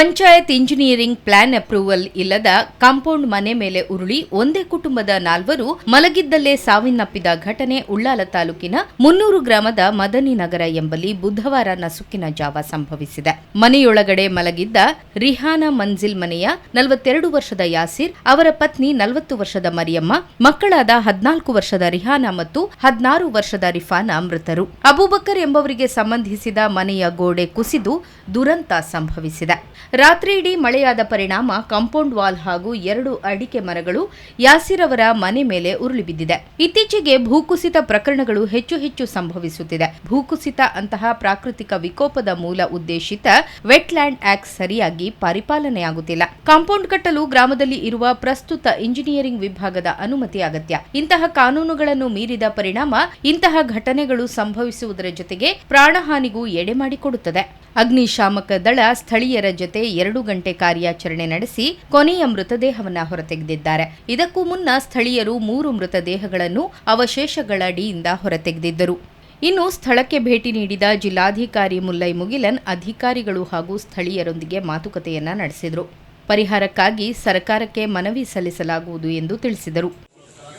Panchayat engineering plan approval ಇಲ್ಲದ compound ಮನೆ ಮೇಲೆ ಉರುಳಿ ಒಂದೇ ಕುಟುಂಬದ ನಾಲ್ವರು ಮಲಗಿದ್ದಲ್ಲೇ ಸಾವಿನಪ್ಪಿದ ಘಟನೆ ಉಳ್ಳಾಲ ತಾಲೂಕಿನ ಮುನ್ನೂರು ಗ್ರಾಮದ ಮದನಿ ನಗರ ಎಂಬಲ್ಲಿ ಬುಧವಾರ ನಸುಕಿನ ಜಾವ ಸಂಭವಿಸಿದೆ. ಮನೆಯೊಳಗಡೆ ಮಲಗಿದ್ದ ರಿಹಾನ ಮಂಜಿಲ್ ಮನೆಯ ನಲವತ್ತೆರಡು ವರ್ಷದ ಯಾಸಿರ್, ಅವರ ಪತ್ನಿ ನಲವತ್ತು ವರ್ಷದ ಮರಿಯಮ್ಮ, ಮಕ್ಕಳಾದ ಹದಿನಾಲ್ಕು ವರ್ಷದ ರಿಹಾನ ಮತ್ತು ಹದಿನಾರು ವರ್ಷದ ರಿಫಾನ ಮೃತರು. ಅಬೂಬಕರ್ ಎಂಬವರಿಗೆ ಸಂಬಂಧಿಸಿದ ಮನೆಯ ಗೋಡೆ ಕುಸಿದು ದುರಂತ ಸಂಭವಿಸಿದೆ. ರಾತ್ರಿ ಇಡೀ ಮಳೆಯಾದ ಪರಿಣಾಮ ಕಾಂಪೌಂಡ್ ವಾಲ್ ಹಾಗೂ ಎರಡು ಅಡಿಕೆ ಮರಗಳು ಯಾಸಿರ್ ಅವರ ಮನೆ ಮೇಲೆ ಉರುಳಿ ಬಿದ್ದಿದೆ. ಇತ್ತೀಚೆಗೆ ಭೂಕುಸಿತ ಪ್ರಕರಣಗಳು ಹೆಚ್ಚು ಹೆಚ್ಚು ಸಂಭವಿಸುತ್ತಿದೆ. ಭೂಕುಸಿತ ಅಂತಹ ಪ್ರಾಕೃತಿಕ ವಿಕೋಪದ ಮೂಲ ಉದ್ದೇಶಿತ ವೆಟ್ಲ್ಯಾಂಡ್ ಆಕ್ಟ್ ಸರಿಯಾಗಿ ಪರಿಪಾಲನೆಯಾಗುತ್ತಿಲ್ಲ. ಕಾಂಪೌಂಡ್ ಕಟ್ಟಲು ಗ್ರಾಮದಲ್ಲಿ ಇರುವ ಪ್ರಸ್ತುತ ಇಂಜಿನಿಯರಿಂಗ್ ವಿಭಾಗದ ಅನುಮತಿ ಅಗತ್ಯ. ಇಂತಹ ಕಾನೂನುಗಳನ್ನು ಮೀರಿದ ಪರಿಣಾಮ ಇಂತಹ ಘಟನೆಗಳು ಸಂಭವಿಸುವುದರ ಜೊತೆಗೆ ಪ್ರಾಣಹಾನಿಗೂ ಎಡೆ ಮಾಡಿಕೊಡುತ್ತದೆ ಅಗ್ನಿಶಾಮಕ ದಳ ಸ್ಥಳೀಯರ ಜೊತೆ ಎರಡು ಗಂಟೆ ಕಾರ್ಯಾಚರಣೆ ನಡೆಸಿ ಕೊನೆಯ ಮೃತದೇಹವನ್ನು ಹೊರತೆಗೆದಿದ್ದಾರೆ. ಇದಕ್ಕೂ ಮುನ್ನ ಸ್ಥಳೀಯರು ಮೂರು ಮೃತದೇಹಗಳನ್ನು ಅವಶೇಷಗಳಡಿಯಿಂದ ಹೊರತೆಗೆದಿದ್ದರು. ಇನ್ನು ಸ್ಥಳಕ್ಕೆ ಭೇಟಿ ನೀಡಿದ ಜಿಲ್ಲಾಧಿಕಾರಿ ಮುಲ್ಲೈ ಮುಗಿಲನ್ ಅಧಿಕಾರಿಗಳು ಹಾಗೂ ಸ್ಥಳೀಯರೊಂದಿಗೆ ಮಾತುಕತೆಯನ್ನ ನಡೆಸಿದರು. ಪರಿಹಾರಕ್ಕಾಗಿ ಸರ್ಕಾರಕ್ಕೆ ಮನವಿ ಸಲ್ಲಿಸಲಾಗುವುದು ಎಂದು ತಿಳಿಸಿದರು.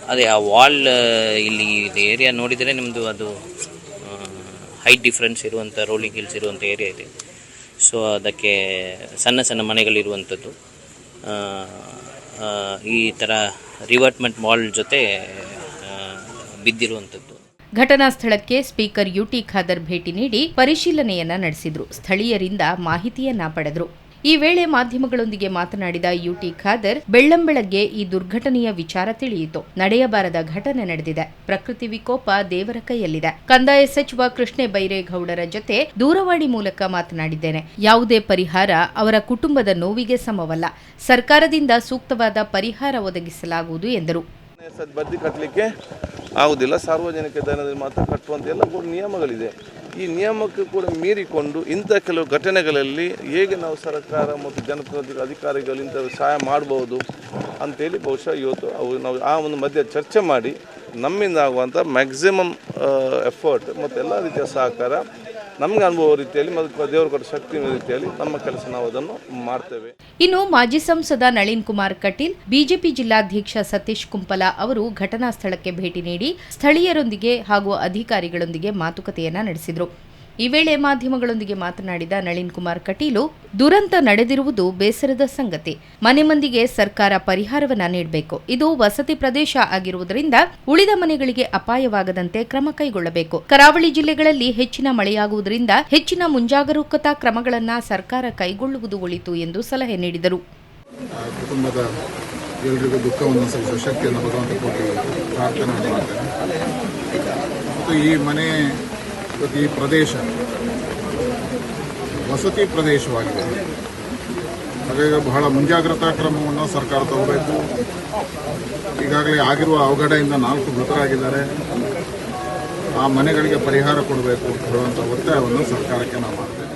ಅದೇ ಆ ವಾಲ್ ಇಲ್ಲಿ ಏರಿಯಾ ನೋಡಿದರೆ ನಿಮ್ಮದು ಅದು ಹೈಟ್ ಡಿಫ್ರೆನ್ಸ್ ಇರುವಂಥ ರೋಲಿಂಗ್ ಹಿಲ್ಸ್ ಇರುವಂಥ ಏರಿಯಾ ಇದೆ. ಸೊ ಅದಕ್ಕೆ ಸಣ್ಣ ಸಣ್ಣ ಮನೆಗಳಿರುವಂಥದ್ದು. ಈ ಥರ ರಿವರ್ಟ್ಮೆಂಟ್ ಮಾಲ್ ಜೊತೆ ಬಿದ್ದಿರುವಂಥದ್ದು. ಘಟನಾ ಸ್ಥಳಕ್ಕೆ ಸ್ಪೀಕರ್ ಯುಟಿ ಖಾದರ್ ಭೇಟಿ ನೀಡಿ ಪರಿಶೀಲನೆಯನ್ನ ನಡೆಸಿದ್ರು. ಸ್ಥಳೀಯರಿಂದ ಮಾಹಿತಿಯನ್ನ ಪಡೆದರು. ಈ ವೇಳೆ ಮಾಧ್ಯಮಗಳೊಂದಿಗೆ ಮಾತನಾಡಿದ ಯುಟಿ ಖಾದರ್, ಬೆಳ್ಳಂಬೆಳಗ್ಗೆ ಈ ದುರ್ಘಟನೆಯ ವಿಚಾರ ತಿಳಿಯಿತು. ನಡೆಯಬಾರದ ಘಟನೆ ನಡೆದಿದೆ. ಪ್ರಕೃತಿ ವಿಕೋಪ ದೇವರ ಕೈಯಲ್ಲಿದೆ. ಕಂದಾಯ ಸಚಿವ ಕೃಷ್ಣೆ ಬೈರೇಗೌಡರ ಜೊತೆ ದೂರವಾಣಿ ಮೂಲಕ ಮಾತನಾಡಿದ್ದೇನೆ. ಯಾವುದೇ ಪರಿಹಾರ ಅವರ ಕುಟುಂಬದ ನೋವಿಗೆ ಸಮವಲ್ಲ. ಸರ್ಕಾರದಿಂದ ಸೂಕ್ತವಾದ ಪರಿಹಾರ ಒದಗಿಸಲಾಗುವುದು ಎಂದರು. ಕಟ್ಟಲಿಕ್ಕೆ ಆಗುದಿಲ್ಲ. ಸಾರ್ವಜನಿಕ ಧನದಲ್ಲಿ ಮಾತ್ರ ಕಟ್ಟುವಂತ ಎಲ್ಲ ಕೂಡ ನಿಯಮಗಳಿದೆ. ಈ ನಿಯಮಕ್ಕೆ ಕೂಡ ಮೀರಿಕೊಂಡು ಇಂಥ ಕೆಲವು ಘಟನೆಗಳಲ್ಲಿ ಹೇಗೆ ನಾವು ಸರ್ಕಾರ ಮತ್ತು ಜನಪ್ರತಿನಿಧಿ ಅಧಿಕಾರಿಗಳು ಇಂಥ ಸಹಾಯ ಮಾಡ್ಬೋದು ಅಂತೇಳಿ ಬಹುಶಃ ಇವತ್ತು ಅವು ನಾವು ಆ ಒಂದು ಮಧ್ಯೆ ಚರ್ಚೆ ಮಾಡಿ ನಮ್ಮಿಂದ ಆಗುವಂಥ ಮ್ಯಾಕ್ಸಿಮಮ್ ಎಫರ್ಟ್ ಮತ್ತು ಎಲ್ಲ ರೀತಿಯ ಸಹಕಾರ ನಮಗೆ ಅನುಭವ ರೀತಿಯಲ್ಲಿ, ಮತ್ತು ದೇವರು ಕೊಟ್ಟ ಶಕ್ತಿ ರೀತಿಯಲ್ಲಿ ನಮ್ಮ ಕೆಲಸ ನಾವು ಅದನ್ನು ಮಾಡ್ತೇವೆ. ಇನ್ನು ಮಾಜಿ ಸಂಸದ ನಳಿನ್ ಕುಮಾರ್ ಕಟೀಲ್, ಬಿಜೆಪಿ ಜಿಲ್ಲಾಧ್ಯಕ್ಷ ಸತೀಶ್ ಕುಂಪಲ ಅವರು ಘಟನಾ ಸ್ಥಳಕ್ಕೆ ಭೇಟಿ ನೀಡಿ ಸ್ಥಳೀಯರೊಂದಿಗೆ ಹಾಗೂ ಅಧಿಕಾರಿಗಳೊಂದಿಗೆ ಮಾತುಕತೆಯನ್ನ ನಡೆಸಿದರು. ಈ ವೇಳೆ ಮಾಧ್ಯಮಗಳೊಂದಿಗೆ ಮಾತನಾಡಿದ ನಳಿನ್ ಕುಮಾರ್ ಕಟೀಲು, ದುರಂತ ನಡೆದಿರುವುದು ಬೇಸರದ ಸಂಗತಿ. ಮನೆ ಮಂದಿಗೆ ಸರ್ಕಾರ ಪರಿಹಾರವನ್ನ ನೀಡಬೇಕು. ಇದು ವಸತಿ ಪ್ರದೇಶ ಆಗಿರುವುದರಿಂದ ಉಳಿದ ಮನೆಗಳಿಗೆ ಅಪಾಯವಾಗದಂತೆ ಕ್ರಮ ಕೈಗೊಳ್ಳಬೇಕು. ಕರಾವಳಿ ಜಿಲ್ಲೆಗಳಲ್ಲಿ ಹೆಚ್ಚಿನ ಮಳೆಯಾಗುವುದರಿಂದ ಹೆಚ್ಚಿನ ಮುಂಜಾಗರೂಕತಾ ಕ್ರಮಗಳನ್ನು ಸರ್ಕಾರ ಕೈಗೊಳ್ಳುವುದು ಒಳಿತು ಎಂದು ಸಲಹೆ ನೀಡಿದರು. ಈ ಮನೆ ಈ ಪ್ರದೇಶ ವಸತಿ ಪ್ರದೇಶವಾಗಿದೆ. ಹಾಗಾಗಿ ಬಹಳ ಮುಂಜಾಗ್ರತಾ ಕ್ರಮವನ್ನು ಸರ್ಕಾರ ತಗೋಬೇಕು. ಈಗಾಗಲೇ ಆಗಿರುವ ಅವಘಡದಿಂದ ನಾಲ್ಕು ಮೃತರಾಗಿದ್ದಾರೆ. ಆ ಮನೆಗಳಿಗೆ ಪರಿಹಾರ ಕೊಡಬೇಕು ಅಂತ ಒತ್ತಾಯವನ್ನು ಸರ್ಕಾರಕ್ಕೆ ನಾವು ಮಾಡ್ತೇವೆ.